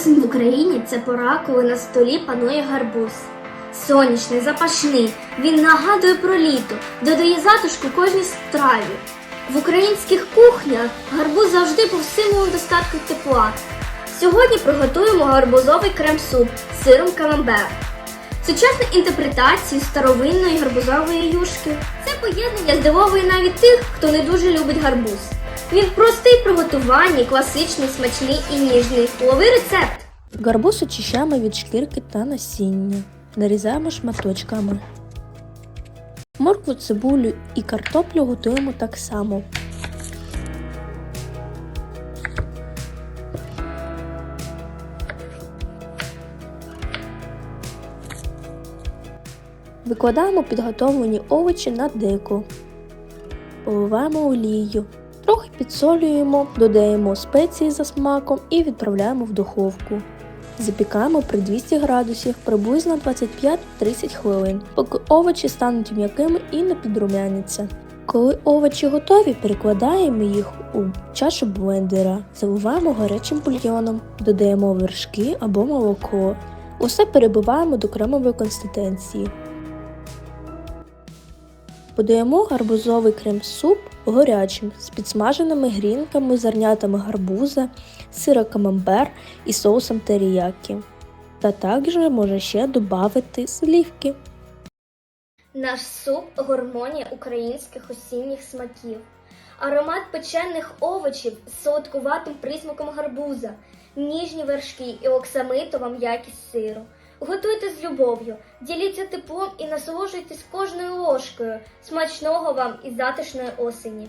Осінь в Україні це пора, коли на столі панує гарбуз. Сонячний, запашний, він нагадує про літо, додає затишку кожній страві. В українських кухнях гарбуз завжди був символом достатку тепла. Сьогодні приготуємо гарбузовий крем-суп з сиром камамбер. Сучасна інтерпретація старовинної гарбузової юшки. Це поєднання здивовує навіть тих, хто не дуже любить гарбуз. Він простий в приготуванні, класичний, смачний і ніжний. Лови рецепт! Гарбуз очищаємо від шкірки та насіння. Нарізаємо шматочками. Моркву, цибулю і картоплю готуємо так само. Викладаємо підготовлені овочі на деко. Поливаємо олією. Трохи підсолюємо, додаємо спеції за смаком і відправляємо в духовку. Запікаємо при 200 градусів приблизно 25-30 хвилин, поки овочі стануть м'якими і не підрумяняться. Коли овочі готові, перекладаємо їх у чашу блендера, заливаємо гарячим бульйоном, додаємо вершки або молоко. Усе перебиваємо до кремової консистенції. Подаємо гарбузовий крем-суп горячим з підсмаженими грінками, зернятами гарбуза, сира камамбер і соусом теріякі. Та також можна ще додати слівки. Наш суп гармонія українських осінніх смаків. Аромат печених овочів з солодкуватим присмаком гарбуза, ніжні вершки і оксамитова м'якість сиру. Готуйте з любов'ю, діліться теплом і насолоджуйтесь кожною ложкою. Смачного вам і затишної осені.